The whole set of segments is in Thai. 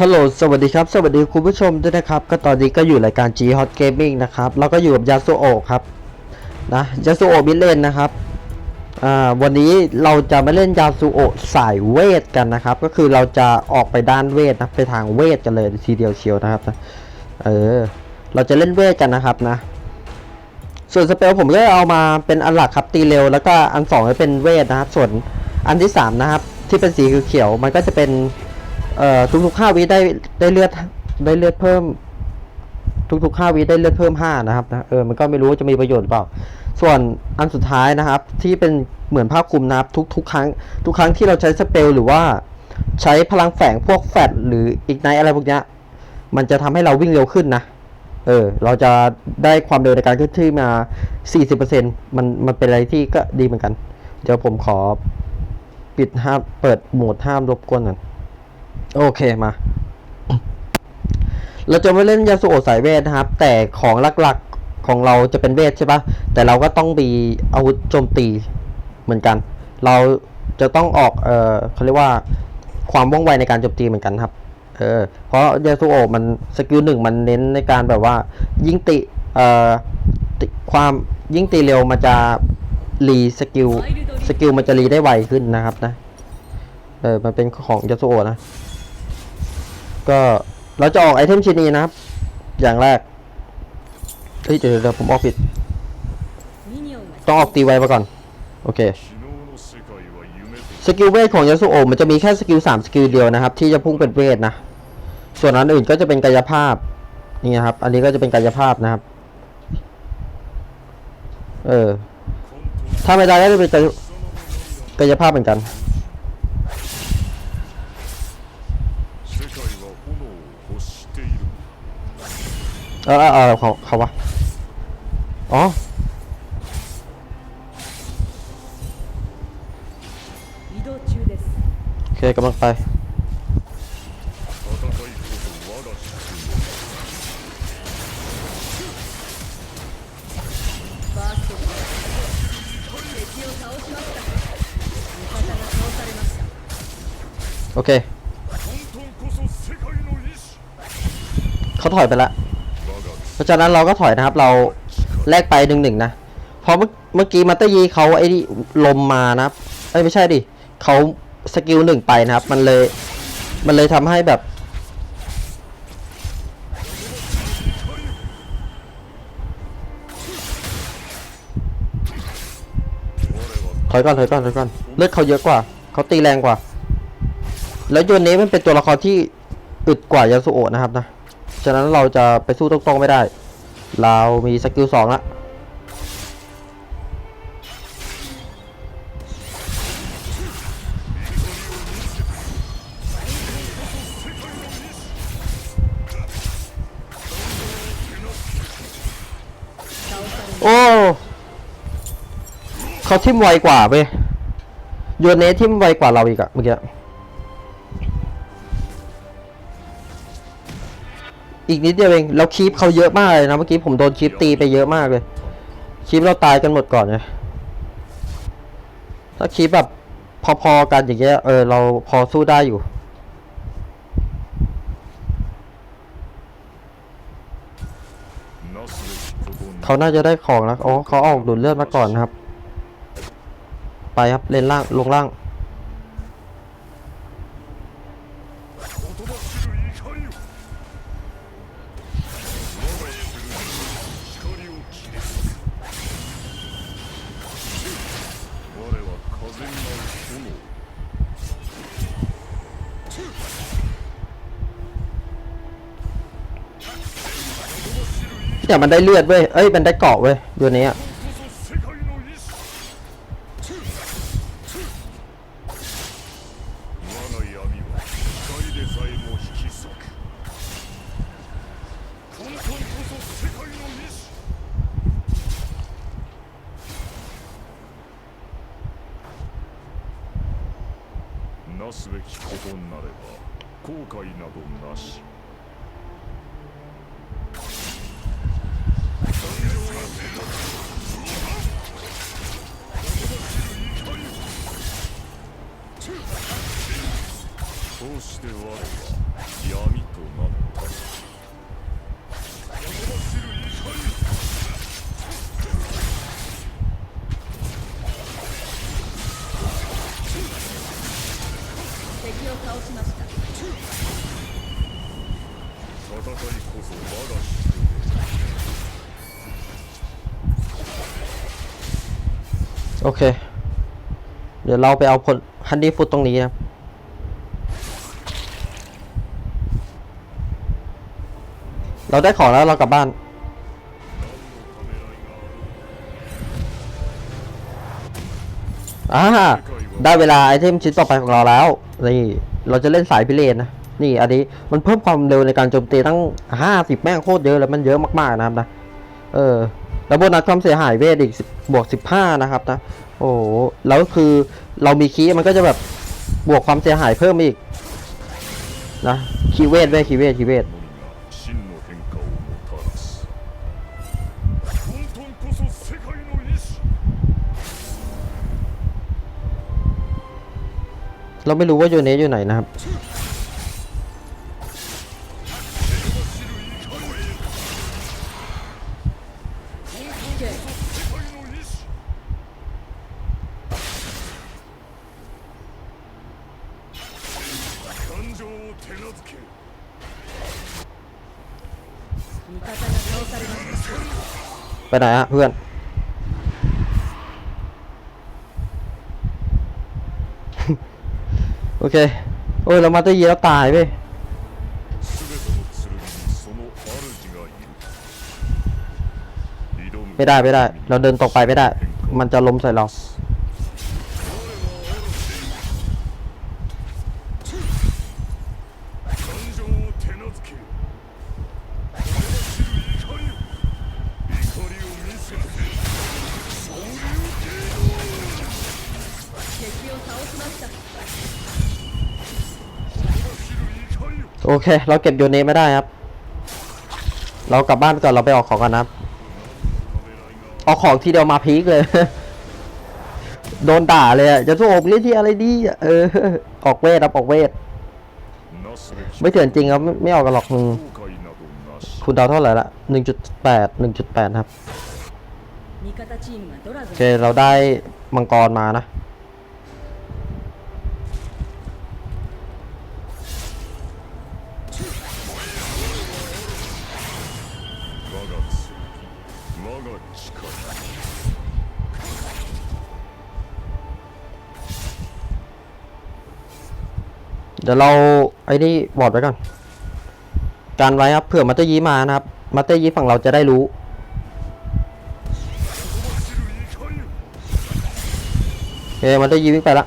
ฮัลโหล สวัสดีครับ สวัสดีคุณผู้ชมด้วยนะครับ ก็ตอนนี้ก็อยู่รายการ G Hot Gaming นะครับ แล้วก็อยู่กับยาสุโอะครับ นะ ยาสุโอะมิเลนนะครับ อ่า วันนี้เราจะมาเล่นยาสุโอะสายเวทกันนะครับ ก็คือเราจะออกไปด้านเวทนะ ไปทางเวทกันเลยทีเดียวเชียวนะครับนะเออ เราจะเล่นเวทกันนะครับนะ ส่วนสเปลผมก็เอามาเป็นอันหลักครับตีเร็ว แล้วก็อันสองจะเป็นเวทนะครับ ส่วนอันที่สามนะครับ ที่เป็นสีเขียวมันก็จะเป็น เอ่อทุกๆห้าวิได้ได้เลือดได้เลือดเพิ่ม ทุกๆห้าวิได้เลือดเพิ่มห้านะครับนะเออมันก็ไม่รู้ว่าจะมีประโยชน์หรือเปล่า ส่วนอันสุดท้ายนะครับ ที่เป็นเหมือนภาพคลุมนะครับทุกทุกครั้ง ทุกครั้งที่เราใช้สเปลหรือว่าใช้พลังแฝงพวกแฟดหรืออีกไนอะไรพวกเนี้ยมันจะทำให้เราวิ่งเร็วขึ้นนะเออเราจะได้ความเร็วในการเคลื่อนที่มา 40%มันมันเป็นอะไรที่ก็ดีเหมือนกัน เดี๋ยวผมขอปิดห้ามเปิดโหมดห้ามรบกวนหน่อย โอเคมา เราจะไม่เล่นยาสุโอสายเวทนะครับ แต่ของหลักๆของเราจะเป็นเวทใช่ปะแต่เราก็ต้องมีอาวุธโจมตีเหมือนกัน เราจะต้องออกเออเขาเรียกว่าความว่องไวในการโจมตีเหมือนกันครับ เออ เพราะยาสุโอมันสกิลหนึ่งมันเน้นในการแบบว่า ยิ่งติเอ่อติความยิ่งตีเร็วมันจะรีสกิลสกิลมันจะรีได้ไวขึ้นนะครับนะ เออ มันเป็นของยาสุโอนะ ก็เราจะออกไอเทมชิ้นนี้นะครับ อย่างแรก เฮ้ยเดี๋ยวเดี๋ยวผมออกผิด ต้องออกตีไว้ก่อน โอเค สกิลเวทของยาสุโอมันจะมีแค่สกิลสามสกิลเดียวนะครับ ที่จะพุ่งเป็นเวทนะ ส่วนนั้นอื่นก็จะเป็นกายภาพ นี่ครับ อันนี้ก็จะเป็นกายภาพนะครับ เออ ถ้าไม่ได้ก็จะเป็นกายภาพเหมือนกัน เออเออเออเขาเขาวะ อ๋อ 移動中です โอเคกำลังไป 戦いこそ我が宿ファースト敵を倒しました味方が倒されました โอเค 命混沌こそ世界の意志 เขาถอยไปละ 我が เพราะฉะนั้นเราก็ถอยนะครับ เราแลกไปหนึ่งหนึ่งนะเพราะเมื่อเมื่อกี้มาเตอร์ยีเขาไอ้นี่ลมมานะครับเอ้ยไม่ใช่ดิเขาสกิลหนึ่งไปนะครับ มันเลยมันเลยทำให้แบบถอยก่อนถอยก่อนถอยก่อนเลือดเขาเยอะกว่าเขาตีแรงกว่า แล้วโยนเนสมันเป็นตัวละครที่อึดกว่ายาสุโอะนะครับนะ ฉะนั้นเราจะไปสู้ตรงๆไม่ได้ เรามีสกิลสองละโอ้เขาทิมไวกว่าเว้ยโยนเนสทิมไวกว่าเราอีกอะเมื่อกี้ อีกนิดเดียวเองเราคีบเขาเยอะมากเลยนะเมื่อกี้ผมโดนคีบตีไปเยอะมากเลย คีบเราตายกันหมดก่อนเลยถ้าคีบแบบพอๆกันอย่างเงี้ยเออเราพอสู้ได้อยู่เขาน่าจะได้ของแล้วโอ้เขาออกดูดเลือดมาก่อนครับ ไปครับเลนล่างลงล่าง เนี่ยมันได้เลือดเว้ย เอ้ย มันได้เกาะเว้ยตัวนี้อะ こそ世界の意志我が闇は光でさえも引き裂く混沌こそ世界の意志なすべきことなれば後悔などなし โอเค เดี๋ยวเราไปเอาผลฮันดี้ฟุตตรงนี้นะเราได้ของแล้วเรากลับบ้านอ่าได้เวลาไอเทมชิ้นต่อไปของเราแล้ว นี่ เราจะเล่นสายพิเรนนะ นี่อันนี้มันเพิ่มความเร็วในการโจมตีตั้งห้าสิบแม่งโคตรเยอะเลยมันเยอะมากๆนะครับนะ เออ แล้วโบนัสความเสียหายเวทอีกบวกสิบห้านะครับนะ โอ้แล้วคือเรามีคีมันก็จะแบบบวกความเสียหายเพิ่มอีกนะคีเวทเวทคีเวทคีเวท เราไม่รู้ว่าโยเนสอยู่ไหนนะครับ ไปไหนฮะเพื่อน โอเค โอ้ยเรามาตะยีแล้วตายไปไม่ได้ไม่ได้ เราเดินตกไปไม่ได้ มันจะล้มใส่เรา เค เราเก็บโยเนไม่ได้ครับ เรากลับบ้านก่อนเราไปออกของกันนะคออกของที่เดียวมาพีคเลย โดนด่าเลยจะสู้อบเรียกที่อะไรดีเออ ออกเวทครับออกเวท ไม่เถื่อนจริงครับไม่ออกกันหรอกมึงคุณดาวเท่าไหร่ละหนึ่งจุดแปดหนึ่งจุดแปดครับโอเคเราได้มังกรมานะ เดี๋ยวเราไอ้นี่บอร์ดไว้ก่อน การไว้ครับเผื่อมาเตอร์ยีมานะครับ มาเตอร์ยีฝั่งเราจะได้รู้โอเคมาเตอร์ยีวิ่งไปละ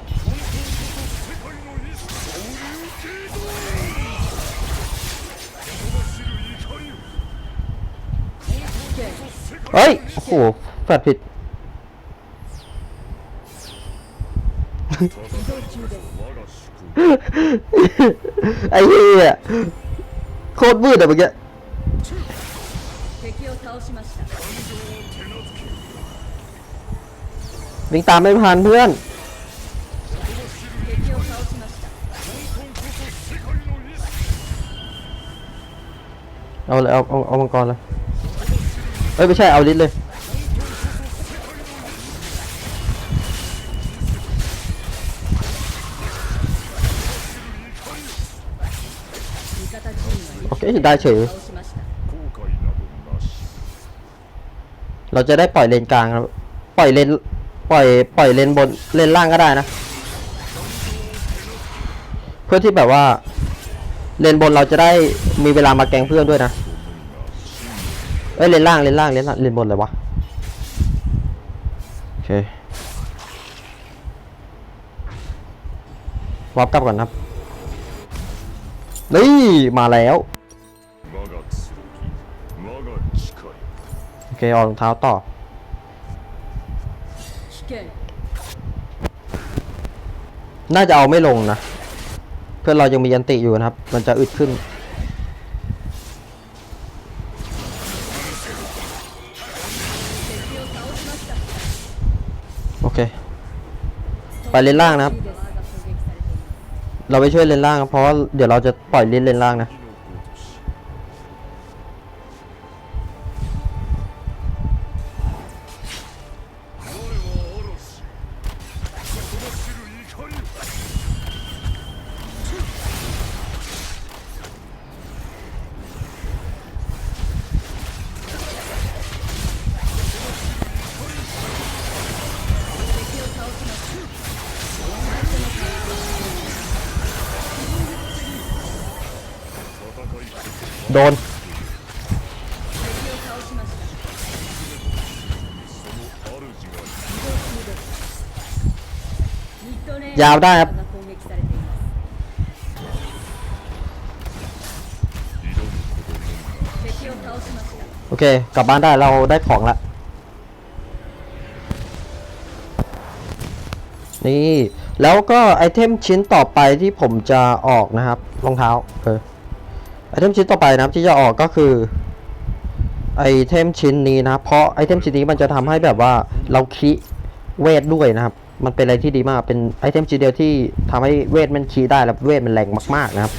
เฮ้ย โอ้โหแฟดผิด ไอ้เหี้ยโคตรมืดอะเมื่อกี้วิ่งตามไม่ทันเพื่อนเอาเลยเอาเอาเอามังกรเลยเอ้ยไม่ใช่เอาลิ้เลย โอเคได้เฉย เราจะได้ปล่อยเลนกลางครับ ปล่อยเลน ปล่อย ปล่อยเลนบน เลนล่างก็ได้นะ เพื่อที่แบบว่า เลนบนเราจะได้มีเวลามาแกงเพื่อนด้วยนะ เอ้ยเลนล่าง เลนล่าง เลนล่าง เลนบนเลยวะ โอเควอปกลับก่อนครับ นี่ มาแล้ว เกเอารองเท้าต่อ น่าจะเอาไม่ลงนะ เพื่อนเรายังมียันติอยู่นะครับ มันจะอึดขึ้น โอเค ไปเลนล่างนะครับ เราไปช่วยเลนล่าง เพราะเดี๋ยวเราจะปล่อยเลนเลนล่างนะ โดน ยาวได้ครับโอเค กลับบ้านได้เราได้ของละ นี่ แล้วก็ไอเทมชิ้นต่อไปที่ผมจะออกนะครับ รองเท้าเออ ไอเทมชิ้นต่อไปนะครับที่จะออกก็คือไอเทมชิ้นนี้นะครับเพราะไอเทมชิ้นนี้มันจะทำให้แบบว่าเราคิเวทด้วยนะครับ มันเป็นอะไรที่ดีมากเป็นไอเทมชิ้นเดียวที่ทำให้เวทมันคีได้และเวทมันแรงมากๆนะครับ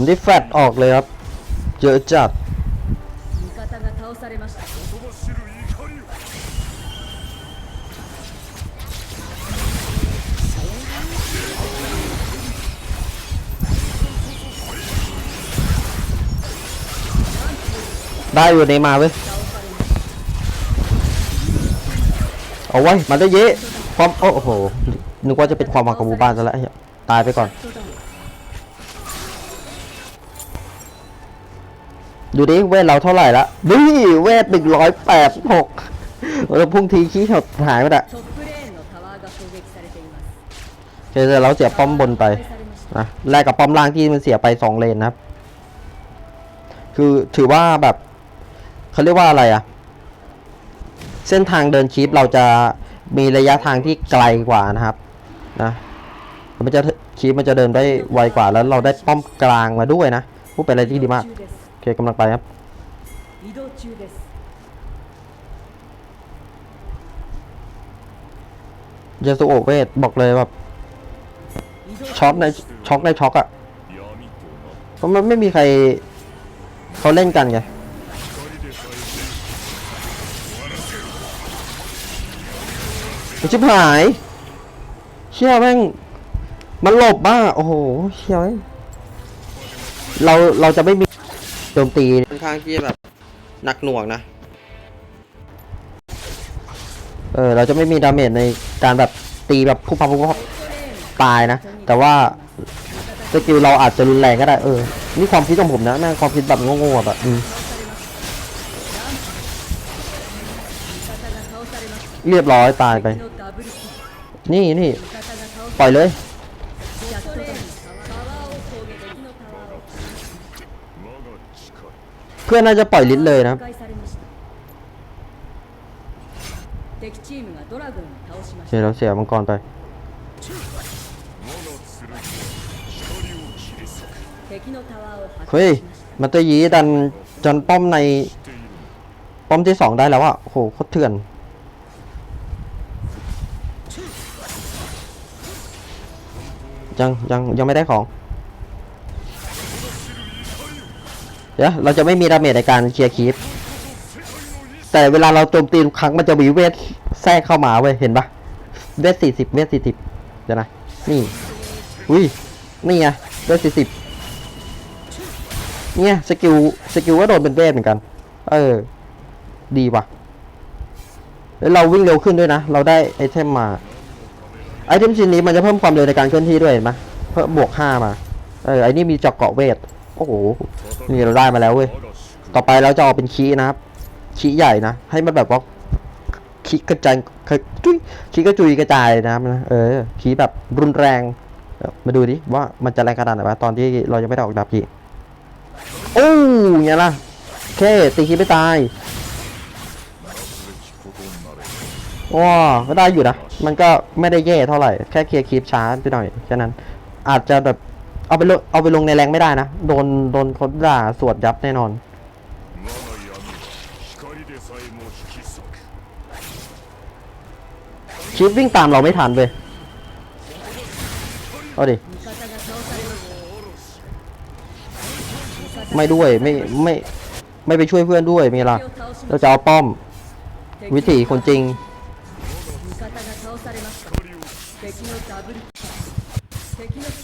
ผมได้แฟดออกเลยครับ เยอะจัดได้อยู่ในมาเว้ย เอาไว้มาได้เยอะ ความ โอ้โห นึกว่าจะเป็นความหวังกระบูบ้านซะแล้ว ตายไปก่อน ดูดิเวทเราเท่าไหร่ละนี่เวทหนึ่งร้อยแปดหกเราพุ่งทีขี้หดหายไปละเจอเราเสียป้อมบนไปนะแลกกับป้อมล่างที่มันเสียไปสองเลนนะครับ คือถือว่าแบบเขาเรียกว่าอะไรอะเส้นทางเดินชีพเราจะมีระยะทางที่ไกลกว่านะครับนะมันจะชีพมันจะเดินได้ไวกว่าแล้วเราได้ป้อมกลางมาด้วยนะผู้เป็นอะไรที่ดีมาก กำลังไปครับเยสุโอเวทบอกเลยแบบช็อกในช็อกในช็อกอะ่ะเพราะมันไม่มีใครเขาเล่นกันไงชิบหาย เชี่ยแม่ง มันหลบบ้า โอ้โห เชี่ยเรา เราจะไม่มี จมตีค่อนข้างที่แบบหนักหน่วงนะ เออเราจะไม่มีดาเมจในการแบบตีแบบพุ่พับพุ่งพับตายนะ แต่ว่าสกิลเราอาจจะรุนแรงก็ได้เออ นี่ความคิดของผมนะแม่งความคิดแบบงงๆแบบอืมเรียบร้อยตายไป นี่นี่ปล่อยเลย เพื่อนน่าจะปล่อยลิทเลยนะเสียเราเสียมังกรไปเฮ้ยมันตะยีดันจนป้อมใน ป้อมที่สองได้แล้วอะโหโคตรเถื่อนยังยังยังไม่ได้ของ เดี๋ยวเราจะไม่มีดาเมจในการเคลียร์คีปแต่เวลาเราโจมตีทุกครั้งมันจะมีเวทแทรกเข้ามาเว้ยเห็นปะเวทสี่สิบเวทสี่สิบเดี๋ยวนะนี่อุ้ยนี่ไงเวทสี่สิบเนี่ยสกิลสกิลก็โดนเป็นเวทเหมือนกัน เออ ดีว่ะแล้วเราวิ่งเร็วขึ้นด้วยนะ เราได้ไอเทมมา ไอเทมชิ้นนี้มันจะเพิ่มความเร็วในการเคลื่อนที่ด้วยเห็นไหมเพิ่มบวกห้ามา เออไอนี่มีจาะเกาะเวท โอ้โห นี่เราได้มาแล้วเว้ย ต่อไปเราจะออกเป็นคีนะครับ คีใหญ่นะ ให้มันแบบว่าคีกระจายจุยคีกระจุยกระจายนะครับนะ เออ คีแบบรุนแรง มาดูดิว่ามันจะแรงขนาดไหนวะตอนที่เรายังไม่ได้ออกดาบคีโอ้ยไงล่ะโอเคตีคีไม่ตายว้าก็ได้อยู่นะ มันก็ไม่ได้แย่เท่าไหร่ แค่เคลียร์คีบช้าไปหน่อย แค่นั้น อาจจะแบบ เอาไปลงเอาไปลงในแรงไม่ได้นะ โดน โดนคนด่าสวดยับแน่นอน 我が闇は光でさえも引き裂く คลิปวิ่งตามเราไม่ทันเว้ยเอาดิ 味方が倒されました ไม่ด้วย ไม่ ไม่ ไม่ไปช่วยเพื่อนด้วยมีละ 敵を倒しま เรา し จะเอาป้อม た วิถีคนจริง 味方が倒されました敵のダブル敵のキリングス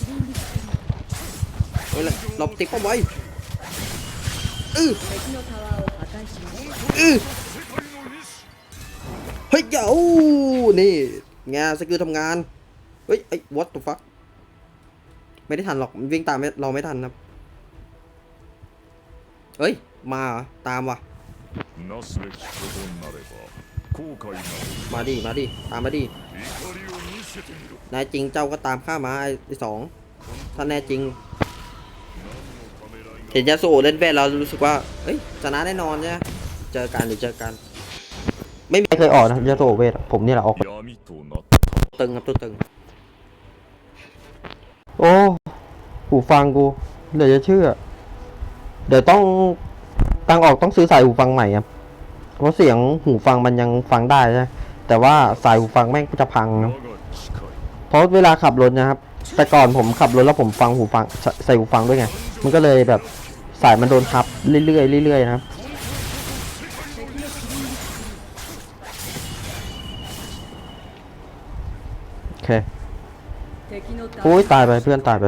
เฮ้ยหลบติดป้อมไว้อืออเฮ้ยเจ้านี่งานสกิลทำงาน เฮ้ยไอ้วัตถุฟักไม่ได้ทันหรอกวิ่งตามเราไม่ทันครับ เฮ้ย มาตามว่ะ มาดิ มาดิ ตามมาดิแน่จริงเจ้าก็ตามข้ามาไอ้สอง ถ้าแน่จริง เห็นยาสูเล่นเวทเรารู้สึกว่าเฮ้ยชนะแน่นอนใช่ไหมเจอกันหรือเจอกัน ไม่มีเคยออกนะยาสูเวทผมนี่แหละออกตึงครับตัวตึง โอ้หูฟังกูเดี๋ยวจะเชื่อ เดี๋ยวต้องตังออกต้องซื้อสายหูฟังใหม่ครับเพราะเสียงหูฟังมันยังฟังได้ใช่แต่ว่าสายหูฟังแม่งจะพังนะเพราะเวลาขับรถนะครับ แต่ก่อนผมขับรถแล้วผมฟังหูฟังใส่หูฟังด้วยไง มันก็เลยแบบ สายมันโดนทับเรื่อยๆเรื่อยๆนะครับโอเคโอ้ยตายไปเพื่อนตายไป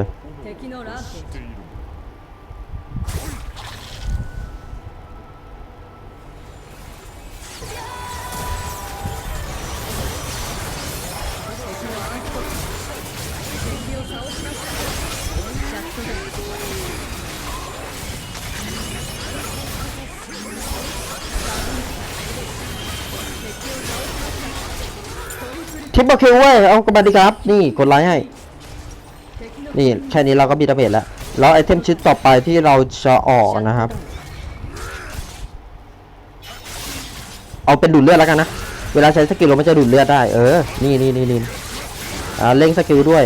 ทิปเปอร์คิวเว้ยเอากระบาดีครับ นี่กดไลค์ให้ นี่แค่นี้เราก็มีดาเมจแล้ว แล้วไอเทมชิ้นต่อไปที่เราจะออกนะครับ เอาเป็นดูดเลือดแล้วกันนะ เวลาใช้สกิลเราไมันจะดูดเลือดได้ เออ นี่นี่นี่นี่อ่าเล่งสกิลด้วย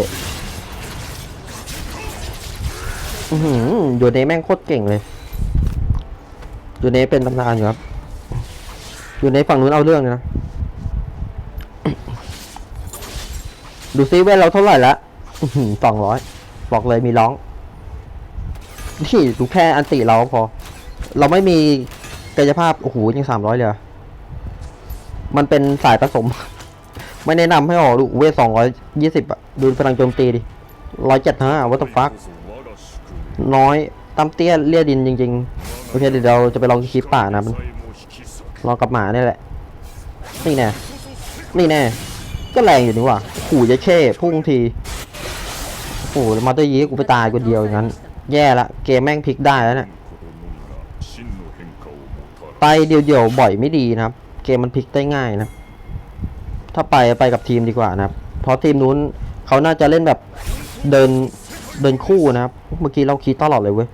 อือหือยูเนแม่งโคตรเก่งเลย อยูเนเป็นตำนานอยู่ครับ อยูเนฝั่งนู้นเอาเรื่องเลยนะ ดูซิเว้เราเท่าไหร่ละสองร้อยบอกเลยมีร้องนี่ดูแค่อันติเราพอ เราไม่มีกายภาพ โอ้โหยังสามร้อยเลยมันเป็นสายผสม ไม่แนะนำให้ออกดูเวทสองร้อยยี่สิบอะดูพลังโจมตีดิร้อยเจ็ดฮะวัตถุฟักน้อยตั้มเตี้ยเลียดินจริง ๆ โอเคเดี๋ยวเราจะไปลองคลิปป่านะลองกับหมาเนี่ยแหละ นี่แน่นี่แน่ ก็แรงอยู่นี่ว่ะขู่จะเช่พุ่งทีโอ้โหมาเตอร์ยีกูไปตายคนเดียวอย่างนั้น แย่ละเกมแม่งพลิกได้แล้วเนี่ยไปเดี่ยวๆบ่อยไม่ดีนะครับ เกมมันพลิกได้ง่ายนะ ถ้าไปไปกับทีมดีกว่านะครับ เพราะทีมนู้นเขาน่าจะเล่นแบบเดินเดินคู่นะครับ เมื่อกี้เราคิดตลอดเลยเว้ย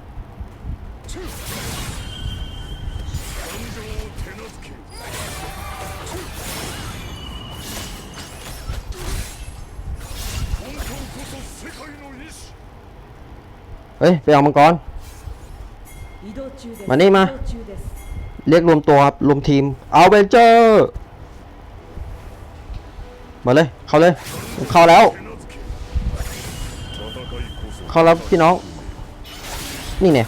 อ้ยไปเอามังกร มานี่มา เรียกรวมตัวครับรวมทีม เอาเบนเจอร์ มาเลย เข้าเลย เข้าแล้ว เข้าแล้วพี่น้อง นี่เนี่ย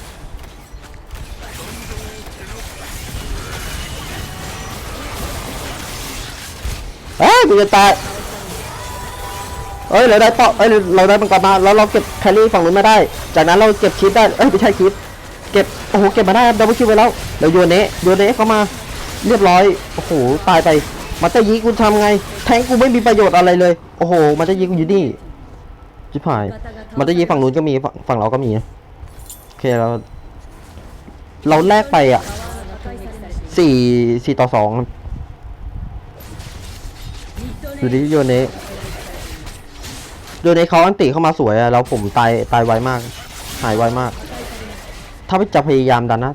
เฮ้ยกูจะตาย เอ้ยเราได้เปอเอ้ยเราได้มังกรมาแล้วเราเก็บแคลรี่ฝั่งนู้นมาได้ จากนั้นเราเก็บคิดได้เอ้ยไม่ใช่คิดเก็บโอ้โหเก็บมาได้ดับเบิลคิวไปแล้วเดี๋ยวโยเนสโยนเนสเข้ามาเรียบร้อยโอ้โหตายไปมาจะยิงกูทำไง แทงกูไม่มีประโยชน์อะไรเลยโอ้โหมาจะยิงกูอยู่นี่จิบหายมาจะยิงฝั่งนู้นก็มีฝั่งเราก็มีโอเคเราเราแลกไปอะสี่สี่ต่อสองอยู่ดิโยนเนส โดยในเขาอันติเข้ามาสวยอะแล้วผมตายตายไวมาก หายไวมาก ถ้าไม่จะพยายามดันนะ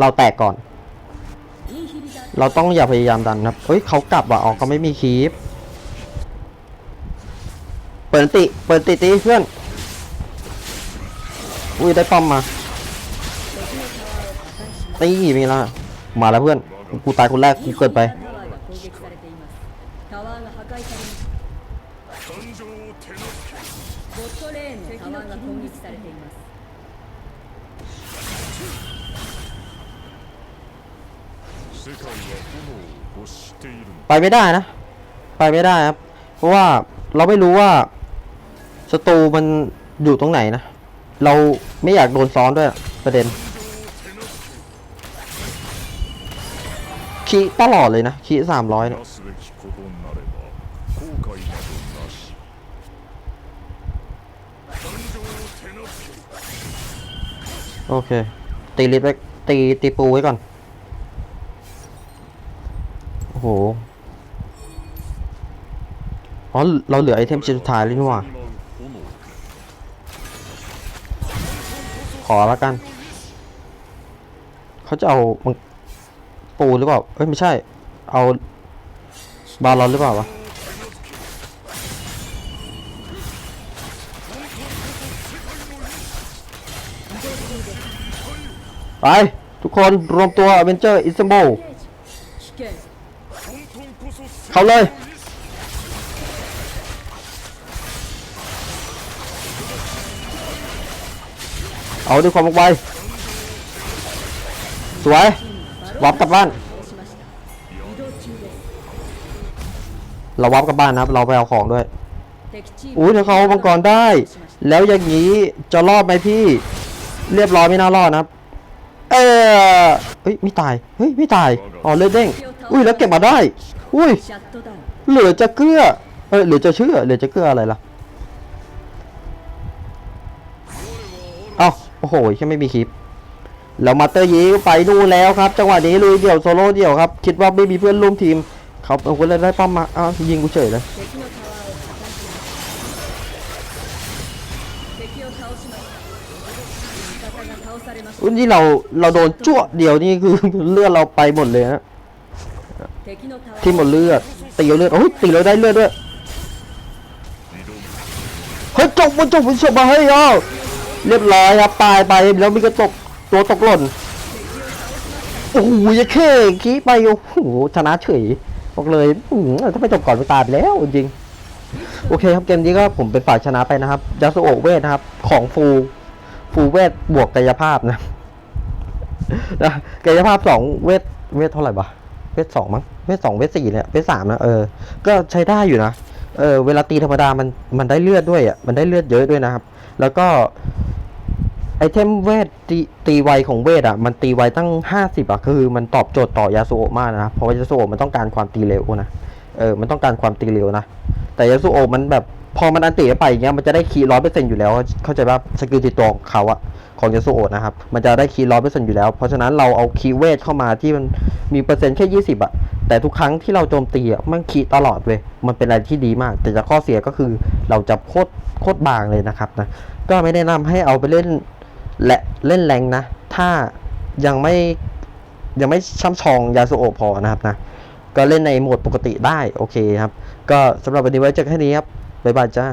เราแตกก่อน เราต้องอย่าพยายามดันครับเฮ้ยเขากลับอะออกก็ไม่มีคีปเปิดติ เปิดติตีเพื่อน อุ้ยได้ป้อมมาตีมีและวมาแล้วเพื่อน กูตายคนแรก กูเกิดไป ไปไม่ได้นะ ไปไม่ได้ครับ เพราะว่าเราไม่รู้ว่าศัตรูมันอยู่ตรงไหนนะ เราไม่อยากโดนซ้อนด้วยประเด็นคีตลอดเลยนะคีสามร้อยเนี่ยโอเค ตีลิฟต์ตีตีปูไว้ก่อน เราเหลือไอเทมชิ้นสุดท้ายเลยนี่หว่า ขอละกัน เขาจะเอาปูหรือเปล่า เอ้ยไม่ใช่ เอาบาลอนหรือเปล่าวะ ไป ทุกคนรวมตัวอเวนเจอร์อิสซัโบเข้าเลย เอาด้วยความไวสวยวับกลับบ้าน เราวับกลับบ้านนะเราไปเอาของด้วยอุ้ยถ้าเขาบังกรได้ แล้วอย่างนี้จะรอดไหมพี่ เรียบร้อยไม่น่ารอดนะเออเฮ้ยไม่ตาย เฮ้ยไม่ตาย อ๋อเลือดเด้ง อุ้ยแล้วเก็บมาได้ อุ้ยเหลือจะเกลือเออเหลือจะเชื่อเหลือจะเกลืออะไรล่ะ เอา โอ้โหยังไม่มีคลิปแล้วมาเตอร์ยีไปดูแล้วครับ จังหวะนี้ลุยเดี่ยวโซโล่เดี่ยวครับ คิดว่าไม่มีเพื่อนร่วมทีมเขาเอาคนเลยได้ป้อมมาอ้าวยิงกูเฉยเลยอุ้ยนี่เราเราโดนจั่วเดี่ยวนี่คือเลือดเราไปหมดเลยฮะที่หมดเลือดตีเลือดโอ้ตีเราได้เลือดด้วยเฮ้ยจบมันจบมันจบมาให้ยอ เรียบร้อยครับตายไปแล้วมีกระตกตัวตกหล่นโอ้โหยงแค่ขี้ไปโอ้โหชนะเฉยบอกเลยอือถ้าไม่จบก่อนไปตายไปแล้วจริงโอเคครับเกมนี้ก็ผมเป็นฝ่ายชนะไปนะครับยาสุโอเวทนะครับ ของฟูฟูเวทบวกกายภาพนะนะกายภาพสองเวทเวทเท่าไหร่ปะเวทสองมั้งเวทสองเวทสี่เนี่ยเวทสามนะเออ ก็ใช้ได้อยู่นะเออเวลาตีธรรมดามันมันได้เลือดด้วยอะมันได้เลือดเยอะด้วยนะครับ แล้วก็ ไอเทมเวทตีตีไวของเวทอะ มันตีไวตั้ง 50อะคือมันตอบโจทย์ต่อยาสูโอะมากนะ เพราะยาสูโอะมันต้องการความตีเร็วนะ เออ มันต้องการความตีเร็วนะ แต่ยาสูโอะมันแบบพอมันอันตีไปอย่างเงี้ยมันจะได้คีร้อยเปอร์เซ็นต์อยู่แล้ว เข้าใจว่าสกิลติดตัวของเขาอะของยาสูโอะนะครับ มันจะได้คีร้อยเปอร์เซ็นต์อยู่แล้ว เพราะฉะนั้นเราเอาคีเวทเข้ามาที่มันมีเปอร์เซ็นต์แค่ยี่สิบอะแต่ทุกครั้งที่เราโจมตีอะมันคีตลอดเว้ยมันเป็นอะไรที่ดีมาก แต่จะข้อเสียก็คือเราจะโคตรโคตรบางเลยนะครับนะก็ไม่แนะนำให้เอาไปเล่น และเล่นแรงนะ ถ้ายังไม่ยังไม่ช่ำชองยาสุโอพอนะครับนะ ก็เล่นในโหมดปกติได้ โอเคครับ ก็สำหรับวันนี้ไว้เจอกันแค่นี้ครับ บ๊ายบายจ้า